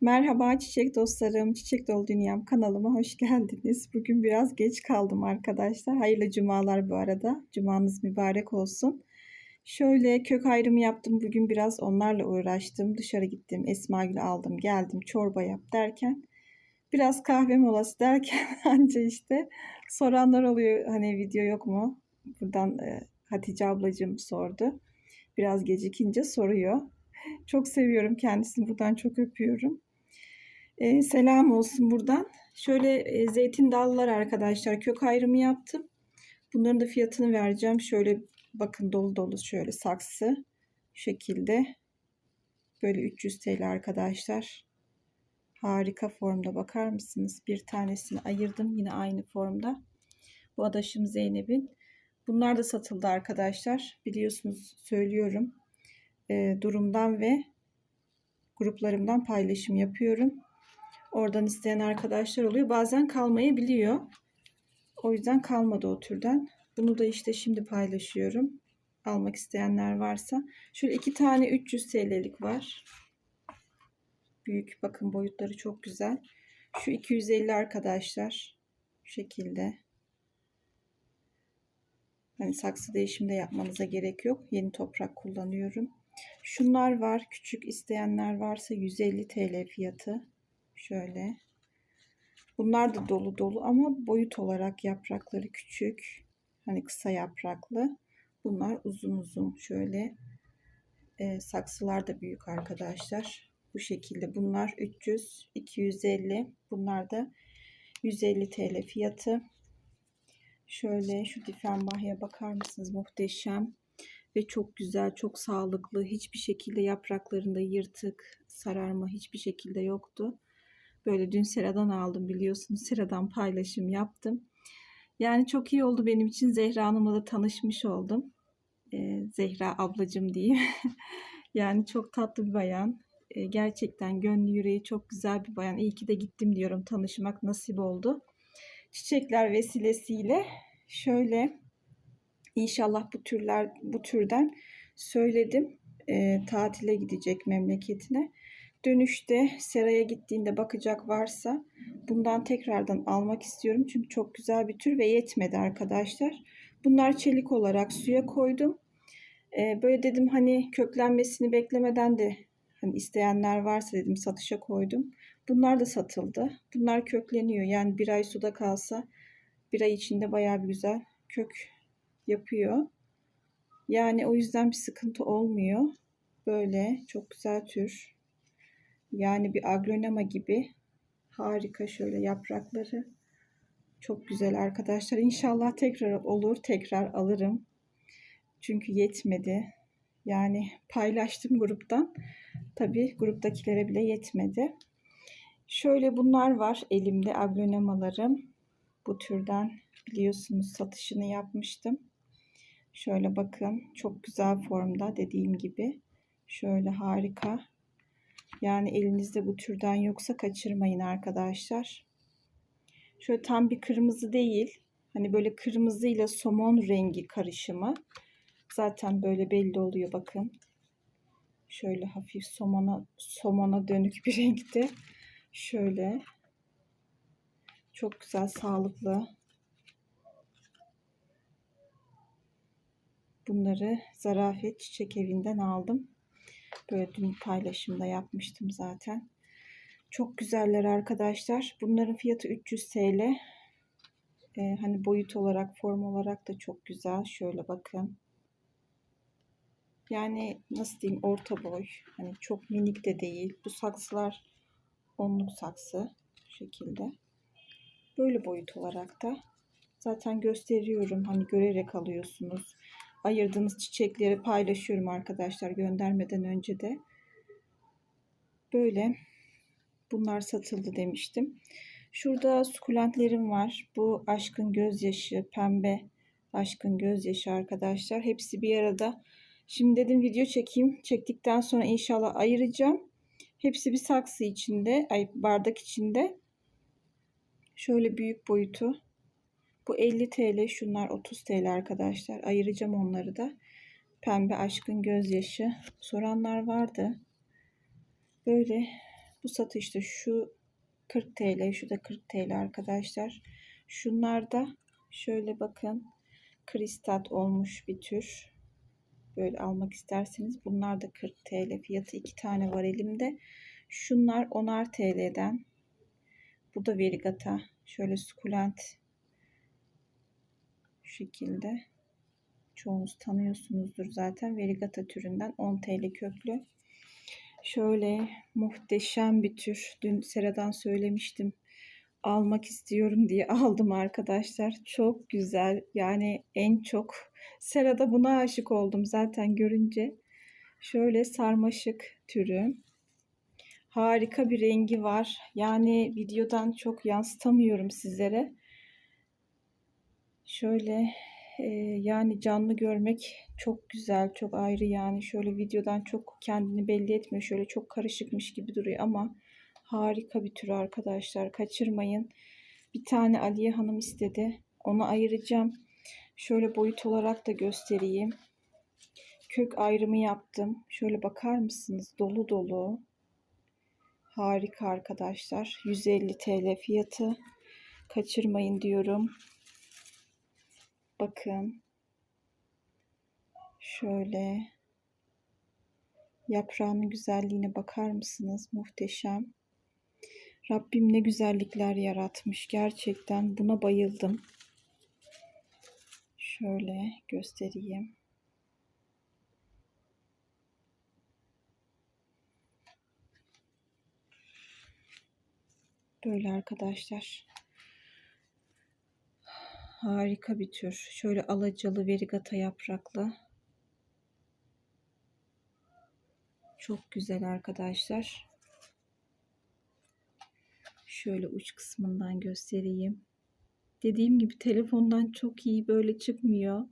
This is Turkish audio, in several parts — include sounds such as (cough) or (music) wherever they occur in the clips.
Merhaba çiçek dostlarım, Çiçek Dolu Dünyam kanalıma hoş geldiniz. Bugün biraz geç kaldım arkadaşlar. Hayırlı cumalar bu arada. Cumanız mübarek olsun. Şöyle kök ayrımı yaptım. Bugün biraz onlarla uğraştım. Dışarı gittim. Esmagül aldım. Geldim. Çorba yap derken. Biraz kahve molası derken (laughs) anca işte soranlar oluyor. Hani video yok mu? Buradan e, Hatice ablacığım sordu. Biraz gecikince soruyor. Çok seviyorum kendisini. Buradan çok öpüyorum. E, selam olsun buradan. Şöyle e, zeytin dallar arkadaşlar kök ayrımı yaptım. Bunların da fiyatını vereceğim. Şöyle bakın dolu dolu şöyle saksı. Şekilde. Böyle 300 TL arkadaşlar. Harika formda bakar mısınız? Bir tanesini ayırdım yine aynı formda. Bu adaşım Zeynep'in. Bunlar da satıldı arkadaşlar. Biliyorsunuz söylüyorum. E, durumdan ve gruplarımdan paylaşım yapıyorum. Oradan isteyen arkadaşlar oluyor. Bazen kalmayabiliyor. O yüzden kalmadı o türden. Bunu da işte şimdi paylaşıyorum. Almak isteyenler varsa. Şöyle iki tane 300 TL'lik var. Büyük bakın boyutları çok güzel. Şu 250 arkadaşlar. Şu şekilde. Hani saksı değişimde yapmanıza gerek yok. Yeni toprak kullanıyorum. Şunlar var. Küçük isteyenler varsa 150 TL fiyatı. Şöyle. Bunlar da dolu dolu ama boyut olarak yaprakları küçük. Hani kısa yapraklı. Bunlar uzun uzun şöyle. E, saksılar da büyük arkadaşlar. Bu şekilde. Bunlar 300, 250. Bunlar da 150 TL fiyatı. Şöyle şu difenbahya bakar mısınız? Muhteşem ve çok güzel, çok sağlıklı. Hiçbir şekilde yapraklarında yırtık, sararma hiçbir şekilde yoktu. Böyle dün Sera'dan aldım biliyorsunuz. Sera'dan paylaşım yaptım. Yani çok iyi oldu benim için. Zehra Hanım'la da tanışmış oldum. Ee, Zehra ablacım diyeyim. (laughs) yani çok tatlı bir bayan. Ee, gerçekten gönlü yüreği çok güzel bir bayan. İyi ki de gittim diyorum. Tanışmak nasip oldu. Çiçekler vesilesiyle şöyle inşallah bu türler bu türden söyledim. E, tatile gidecek memleketine. Dönüşte seraya gittiğinde bakacak varsa bundan tekrardan almak istiyorum. Çünkü çok güzel bir tür ve yetmedi arkadaşlar. Bunlar çelik olarak suya koydum. Ee, böyle dedim hani köklenmesini beklemeden de hani isteyenler varsa dedim satışa koydum. Bunlar da satıldı. Bunlar kökleniyor. Yani bir ay suda kalsa bir ay içinde bayağı bir güzel kök yapıyor. Yani o yüzden bir sıkıntı olmuyor. Böyle çok güzel tür. Yani bir aglonema gibi harika şöyle yaprakları. Çok güzel arkadaşlar. İnşallah tekrar olur. Tekrar alırım. Çünkü yetmedi. Yani paylaştım gruptan. Tabi gruptakilere bile yetmedi. Şöyle bunlar var elimde aglonemalarım. Bu türden biliyorsunuz satışını yapmıştım. Şöyle bakın çok güzel formda dediğim gibi. Şöyle harika. Yani elinizde bu türden yoksa kaçırmayın arkadaşlar. Şöyle tam bir kırmızı değil. Hani böyle kırmızı ile somon rengi karışımı. Zaten böyle belli oluyor bakın. Şöyle hafif somona somona dönük bir (laughs) renkte. Şöyle. Çok güzel, sağlıklı. Bunları Zarafet Çiçek Evi'nden aldım. Böyle dün paylaşımda yapmıştım zaten. Çok güzeller arkadaşlar. Bunların fiyatı 300 TL. Ee, hani boyut olarak, form olarak da çok güzel. Şöyle bakın. Yani nasıl diyeyim orta boy. Hani çok minik de değil. Bu saksılar onluk saksı şekilde. Böyle boyut olarak da zaten gösteriyorum. Hani görerek alıyorsunuz ayırdığımız çiçekleri paylaşıyorum arkadaşlar göndermeden önce de. Böyle bunlar satıldı demiştim. Şurada sukulentlerim var. Bu aşkın gözyaşı, pembe aşkın gözyaşı arkadaşlar. Hepsi bir arada. Şimdi dedim video çekeyim. Çektikten sonra inşallah ayıracağım. Hepsi bir saksı içinde, ay bardak içinde. Şöyle büyük boyutu bu 50 TL, şunlar 30 TL arkadaşlar. Ayıracağım onları da. Pembe aşkın gözyaşı soranlar vardı. Böyle Bu satışta şu 40 TL, şu da 40 TL arkadaşlar. Şunlar da şöyle bakın kristat olmuş bir tür. Böyle almak isterseniz bunlar da 40 TL fiyatı. iki tane var elimde. Şunlar 10'ar TL'den. Bu da verigata. Şöyle sukulent şu şekilde. Çoğunuz tanıyorsunuzdur zaten. Verigata türünden 10 TL köklü. Şöyle muhteşem bir tür. Dün Sera'dan söylemiştim. Almak istiyorum diye (laughs) aldım arkadaşlar. Çok güzel. Yani en çok Sera'da buna aşık oldum zaten görünce. Şöyle sarmaşık türü. Harika bir rengi var. Yani videodan çok yansıtamıyorum sizlere. Şöyle e, yani canlı görmek çok güzel, çok ayrı yani. Şöyle videodan çok kendini belli etmiyor. Şöyle çok karışıkmış gibi duruyor ama harika bir tür arkadaşlar. Kaçırmayın. Bir tane Aliye Hanım istedi. Onu ayıracağım. Şöyle boyut olarak da göstereyim. Kök ayrımı yaptım. Şöyle bakar mısınız? Dolu dolu. Harika arkadaşlar. 150 TL fiyatı. Kaçırmayın diyorum. Bakın. Şöyle. Yaprağının güzelliğine bakar mısınız? Muhteşem. Rabbim ne güzellikler yaratmış. Gerçekten buna bayıldım. Şöyle göstereyim. Böyle arkadaşlar. Harika bir tür. Şöyle alacalı verigata yapraklı. Çok güzel arkadaşlar. Şöyle uç kısmından göstereyim. Dediğim gibi telefondan çok iyi böyle çıkmıyor.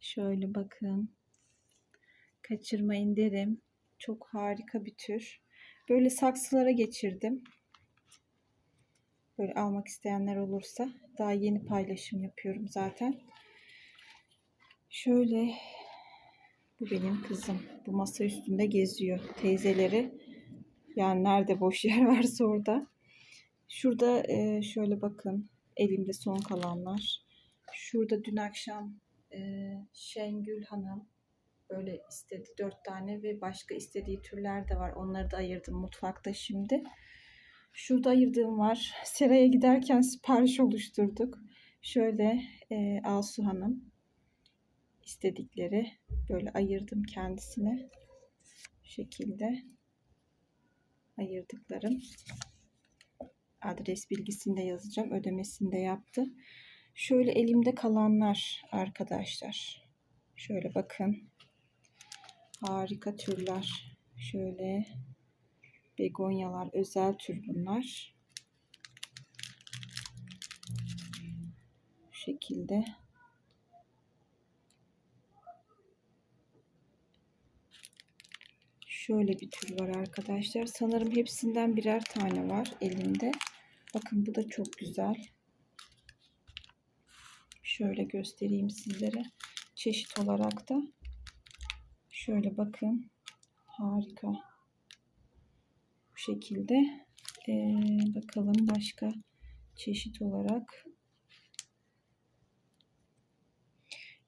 Şöyle bakın. Kaçırmayın derim. Çok harika bir tür. Böyle saksılara geçirdim. Böyle almak isteyenler olursa daha yeni paylaşım yapıyorum zaten. Şöyle bu benim kızım. Bu masa üstünde geziyor. Teyzeleri yani nerede boş (laughs) yer varsa orada. Şurada e, şöyle bakın elimde son kalanlar. Şurada dün akşam e, Şengül Hanım böyle istedi dört tane ve başka istediği türler de var. Onları da ayırdım mutfakta şimdi. Şurada ayırdığım var. Seraya giderken sipariş oluşturduk. Şöyle e, Alsu Hanım istedikleri böyle ayırdım kendisine. Bu şekilde ayırdıklarım. Adres bilgisini de yazacağım. Ödemesini de yaptı. Şöyle elimde kalanlar arkadaşlar. Şöyle bakın. Harika türler. Şöyle begonyalar özel tür bunlar. Bu şekilde. Şöyle bir tür var arkadaşlar. Sanırım hepsinden birer tane var elimde. Bakın bu da çok güzel. Şöyle göstereyim sizlere. Çeşit olarak da şöyle bakın. Harika. Bu şekilde. Ee, bakalım başka çeşit olarak.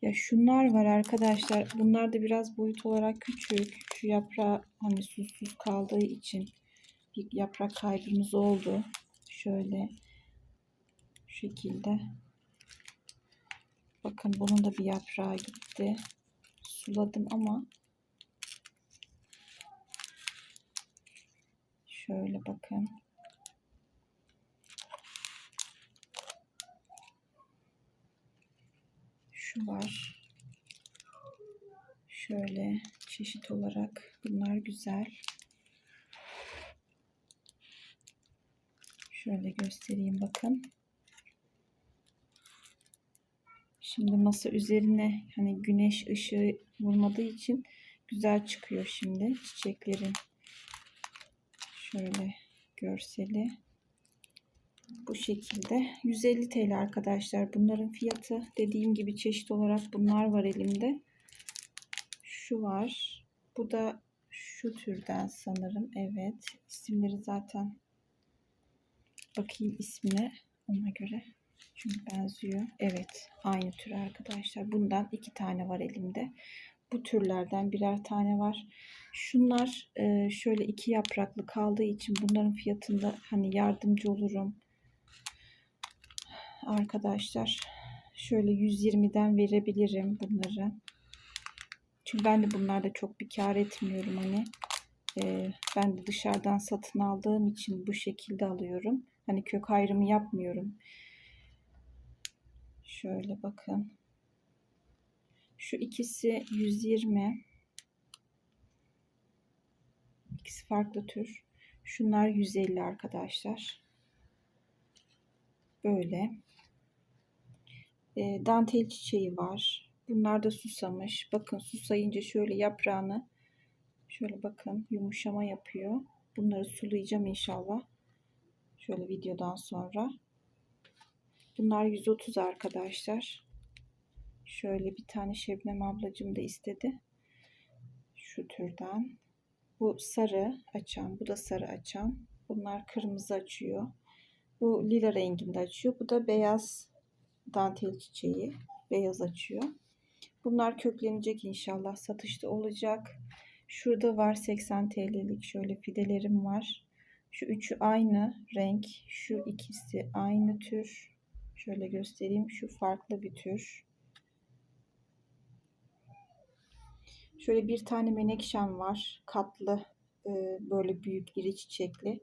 Ya şunlar var arkadaşlar. Bunlar da biraz boyut olarak küçük. Şu yaprağı hani susuz kaldığı için bir yaprak kaybımız oldu. Şöyle şu şekilde. Bakın bunun da bir yaprağı gitti. Suladım ama şöyle bakın. Şu var. Şöyle çeşit olarak bunlar güzel. Şöyle göstereyim bakın. Şimdi masa üzerine hani güneş ışığı vurmadığı için güzel çıkıyor şimdi çiçeklerin. Şöyle görseli. Bu şekilde 150 TL arkadaşlar. Bunların fiyatı dediğim gibi çeşit olarak bunlar var elimde. Şu var. Bu da Şu türden sanırım. Evet. İsimleri zaten bakayım ismine ona göre. Çünkü benziyor. Evet. Aynı tür arkadaşlar. Bundan iki tane var elimde. Bu türlerden birer tane var. Şunlar e, şöyle iki yapraklı kaldığı için bunların fiyatında hani yardımcı olurum. Arkadaşlar şöyle 120'den verebilirim bunları. Çünkü ben de bunlarda çok bir kar etmiyorum hani. E, ben de dışarıdan satın aldığım için bu şekilde alıyorum. Hani kök ayrımı yapmıyorum. Şöyle bakın. Şu ikisi 120. İkisi farklı tür. Şunlar 150 arkadaşlar. Böyle. E, dantel çiçeği var. Bunlar da susamış. Bakın susayınca şöyle yaprağını şöyle bakın yumuşama yapıyor. Bunları sulayacağım inşallah. Şöyle videodan sonra. Bunlar 130 arkadaşlar. Şöyle bir tane Şebnem ablacım da istedi. Şu türden. Bu sarı açan, bu da sarı açan. Bunlar kırmızı açıyor. Bu lila renginde açıyor. Bu da beyaz dantel çiçeği. Beyaz açıyor. Bunlar köklenecek inşallah. Satışta olacak. Şurada var 80 TL'lik şöyle fidelerim var. Şu üçü aynı renk. Şu ikisi aynı tür. Şöyle göstereyim. Şu farklı bir tür. Şöyle bir tane menekşem var. Katlı e, böyle büyük iri çiçekli.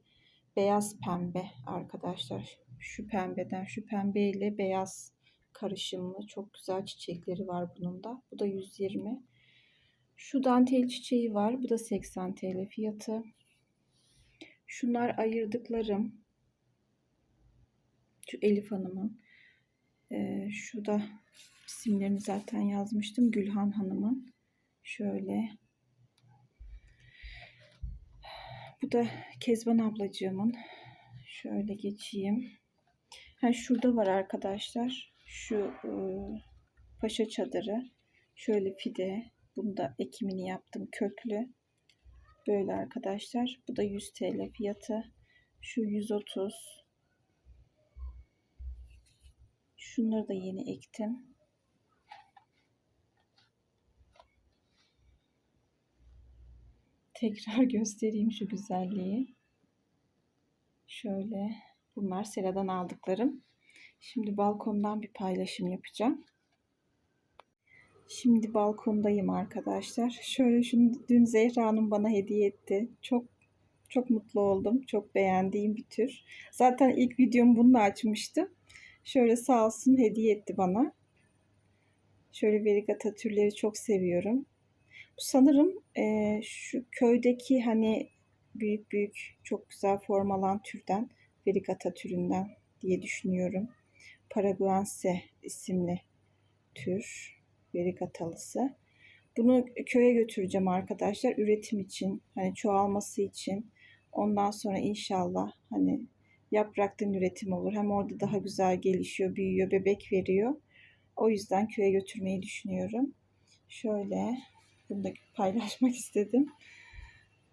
Beyaz pembe arkadaşlar. Şu pembeden şu pembe ile beyaz karışımlı çok güzel çiçekleri var bunun da. Bu da 120. Şu dantel çiçeği var. Bu da 80 TL fiyatı. Şunlar ayırdıklarım. Şu Elif Hanım'ın. Ee, şu da isimlerini zaten yazmıştım. Gülhan Hanım'ın. Şöyle. Bu da Kezban ablacığımın. Şöyle geçeyim. Ha, şurada var arkadaşlar. Şu e, paşa çadırı. Şöyle fide. Bunu da ekimini yaptım köklü. Böyle arkadaşlar. Bu da 100 TL fiyatı. Şu 130. Şunları da yeni ektim. Tekrar (laughs) göstereyim şu güzelliği. Şöyle bunlar seradan aldıklarım. Şimdi balkondan bir paylaşım yapacağım. Şimdi balkondayım arkadaşlar. Şöyle şunu dün Zehra Hanım bana hediye etti. Çok çok mutlu oldum. Çok beğendiğim bir tür. Zaten ilk videomu bununla açmıştım. Şöyle sağ olsun hediye etti bana. Şöyle verigata türleri çok seviyorum. Sanırım e, şu köydeki hani büyük büyük çok güzel form alan türden verigata türünden diye düşünüyorum. Paraguense isimli tür verigatalısı. Bunu köye götüreceğim arkadaşlar üretim için hani çoğalması için. Ondan sonra inşallah hani yapraktan üretim olur. Hem orada daha güzel gelişiyor, büyüyor, bebek veriyor. O yüzden köye götürmeyi düşünüyorum. Şöyle bunu da paylaşmak (laughs) istedim.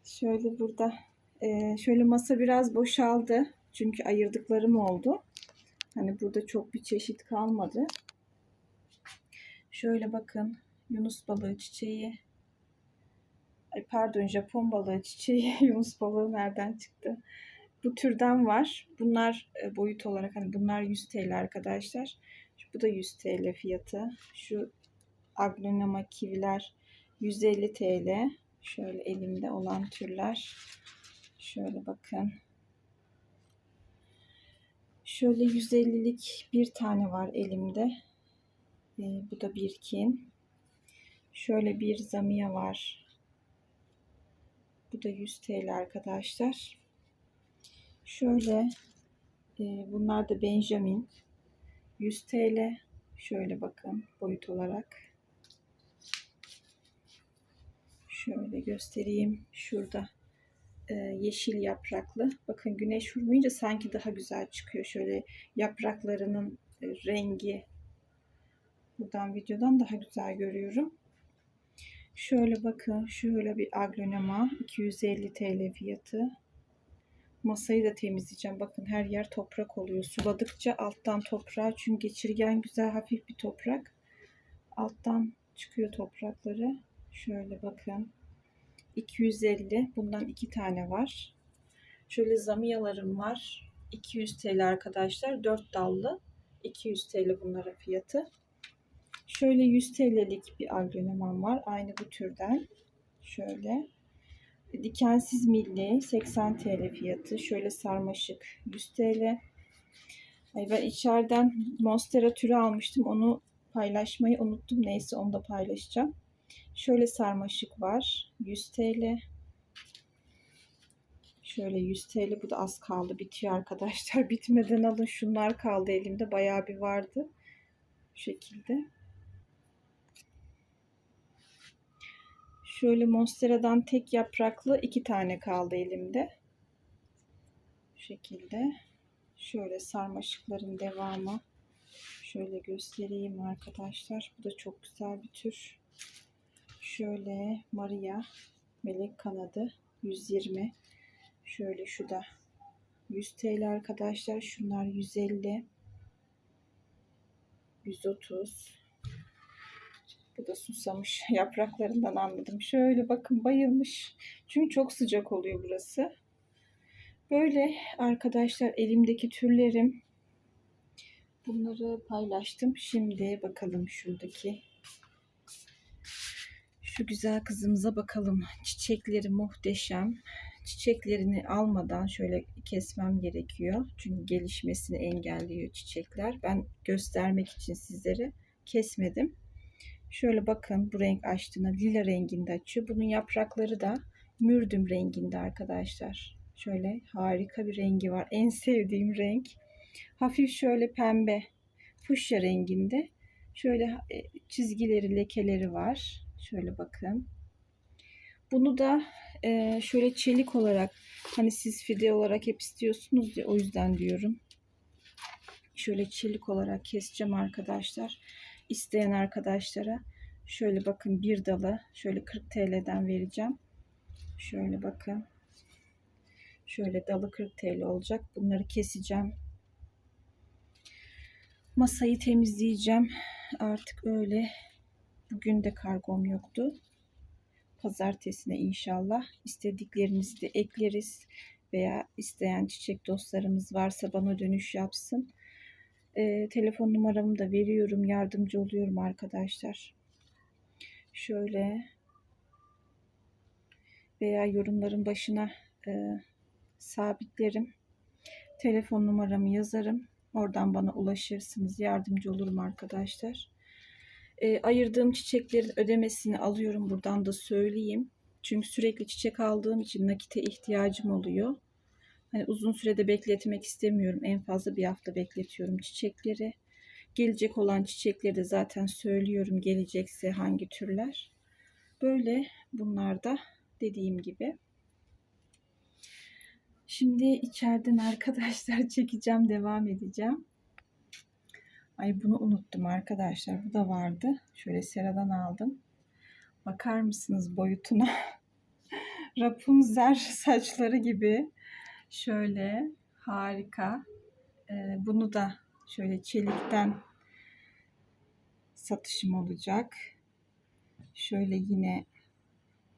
Şöyle burada e, şöyle masa biraz boşaldı. Çünkü ayırdıklarım oldu. Hani burada çok bir çeşit kalmadı. Şöyle bakın Yunus balığı çiçeği. Ay pardon Japon balığı çiçeği. (laughs) Yunus balığı nereden çıktı? Bu türden var. Bunlar e, boyut olarak hani bunlar 100 TL arkadaşlar. Bu da 100 TL fiyatı. Şu aglonema kiviler 150 TL. Şöyle elimde olan türler. Şöyle bakın. Şöyle 150'lik bir tane var elimde. Ee, bu da birkin. Şöyle bir zamiya var. Bu da 100 TL arkadaşlar. Şöyle e, bunlar da Benjamin. 100 TL. Şöyle bakın boyut olarak. Şöyle göstereyim. Şurada e, yeşil yapraklı. Bakın güneş vurmayınca sanki daha güzel çıkıyor. Şöyle yapraklarının e, rengi buradan videodan daha güzel görüyorum. Şöyle bakın şöyle bir aglonema 250 TL fiyatı. Masayı da temizleyeceğim. Bakın her yer toprak oluyor. Suladıkça alttan toprağa çünkü geçirgen güzel hafif bir toprak. Alttan çıkıyor toprakları. Şöyle bakın. 250. Bundan iki tane var. Şöyle zamiyalarım var. 200 TL arkadaşlar. 4 dallı. 200 TL bunlara fiyatı. Şöyle 100 TL'lik bir aglonemam var. Aynı bu türden. Şöyle. Dikensiz milli 80 TL fiyatı. Şöyle sarmaşık 100 TL. Ay ben içeriden Monstera türü almıştım. Onu paylaşmayı unuttum. Neyse onu da paylaşacağım. Şöyle sarmaşık var. 100 TL. Şöyle 100 TL. Bu da az kaldı. Bitiyor arkadaşlar. (laughs) Bitmeden alın. Şunlar kaldı elimde. Bayağı bir vardı. Bu şekilde. Şöyle Monstera'dan tek yapraklı iki tane kaldı elimde. Bu şekilde. Şöyle sarmaşıkların devamı. Şöyle göstereyim arkadaşlar. Bu da çok güzel bir tür. Şöyle Maria melek kanadı 120. Şöyle şu da 100 TL arkadaşlar. Şunlar 150. 130. Bu da susamış. (laughs) Yapraklarından anladım. Şöyle bakın bayılmış. Çünkü çok sıcak oluyor burası. Böyle arkadaşlar elimdeki türlerim. Bunları paylaştım. Şimdi bakalım şuradaki şu güzel kızımıza bakalım. Çiçekleri muhteşem. Çiçeklerini almadan şöyle kesmem gerekiyor. Çünkü gelişmesini engelliyor çiçekler. Ben göstermek için sizlere kesmedim. Şöyle bakın bu renk açtığında lila renginde açıyor. Bunun yaprakları da mürdüm renginde arkadaşlar. Şöyle harika bir rengi var. En sevdiğim renk. Hafif şöyle pembe fuşya renginde. Şöyle e, çizgileri, lekeleri var. Şöyle bakın. Bunu da e, şöyle çelik olarak hani siz fide olarak hep istiyorsunuz ya o yüzden diyorum. Şöyle çelik olarak keseceğim arkadaşlar. İsteyen arkadaşlara şöyle bakın bir dalı şöyle 40 TL'den vereceğim. Şöyle bakın. Şöyle dalı 40 TL olacak. Bunları keseceğim. Masayı temizleyeceğim. Artık öyle. Bugün de kargom yoktu. Pazartesine inşallah istediklerinizi de ekleriz. Veya isteyen çiçek dostlarımız varsa bana dönüş yapsın. E, telefon numaramı da veriyorum. Yardımcı oluyorum arkadaşlar. Şöyle veya yorumların başına e, sabitlerim. Telefon numaramı yazarım. Oradan bana ulaşırsınız. Yardımcı olurum arkadaşlar. E, ayırdığım çiçeklerin ödemesini alıyorum. Buradan da söyleyeyim. Çünkü sürekli çiçek aldığım için nakite ihtiyacım oluyor. Hani uzun sürede bekletmek istemiyorum. En fazla bir hafta bekletiyorum çiçekleri. Gelecek olan çiçekleri de zaten söylüyorum gelecekse hangi türler. Böyle bunlar da dediğim gibi. Şimdi içeriden (laughs) arkadaşlar çekeceğim, devam edeceğim. Ay bunu unuttum arkadaşlar. Bu da vardı. Şöyle seradan aldım. Bakar mısınız boyutuna? (laughs) Rapunzel saçları gibi. Şöyle harika. Ee, bunu da şöyle çelikten satışım olacak. Şöyle yine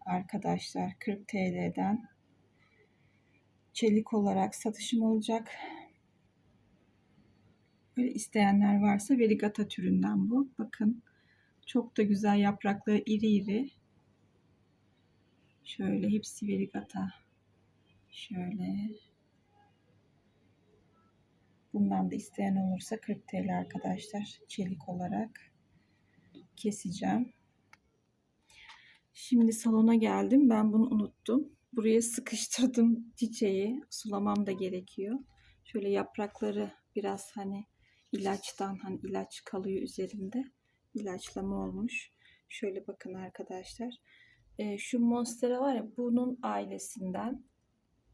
arkadaşlar 40 TL'den çelik olarak satışım olacak. Böyle isteyenler varsa verigata türünden bu. Bakın çok da güzel yaprakları iri iri. Şöyle hepsi verigata. Şöyle. Bundan da isteyen olursa 40 TL arkadaşlar. Çelik olarak keseceğim. Şimdi salona geldim. Ben bunu unuttum. Buraya sıkıştırdım çiçeği. Sulamam da gerekiyor. Şöyle yaprakları biraz hani ilaçtan hani ilaç kalıyor üzerinde. İlaçlama olmuş. Şöyle bakın arkadaşlar. Ee, şu monstera var ya bunun ailesinden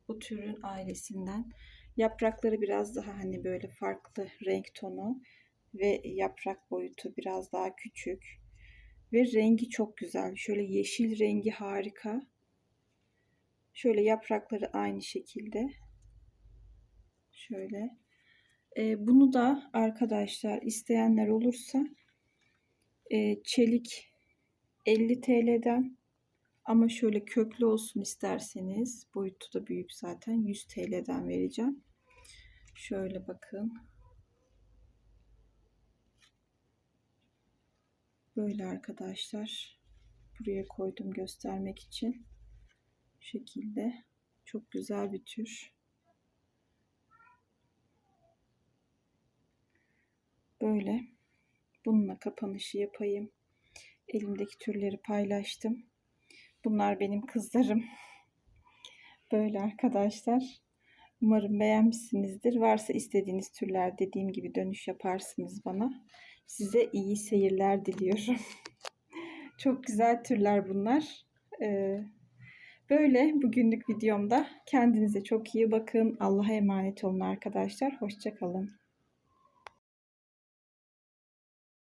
bu türün ailesinden yaprakları biraz daha hani böyle farklı renk tonu ve yaprak boyutu biraz daha küçük. Ve rengi çok güzel. Şöyle yeşil rengi harika. Şöyle yaprakları aynı şekilde. Şöyle. Ee, bunu da arkadaşlar isteyenler olursa e, çelik 50 TL'den ama şöyle köklü olsun isterseniz boyutu da büyük zaten 100 TL'den vereceğim. Şöyle bakın. Böyle arkadaşlar. Buraya koydum göstermek için. Bu şekilde. Çok güzel bir tür. Böyle. Bununla kapanışı yapayım. Elimdeki türleri paylaştım. Bunlar benim kızlarım. Böyle arkadaşlar. Umarım beğenmişsinizdir. Varsa istediğiniz türler dediğim gibi dönüş yaparsınız bana. Size iyi seyirler diliyorum. (laughs) Çok güzel türler bunlar. Ee, böyle bugünlük videomda kendinize çok iyi bakın. Allah'a emanet olun arkadaşlar. Hoşçakalın.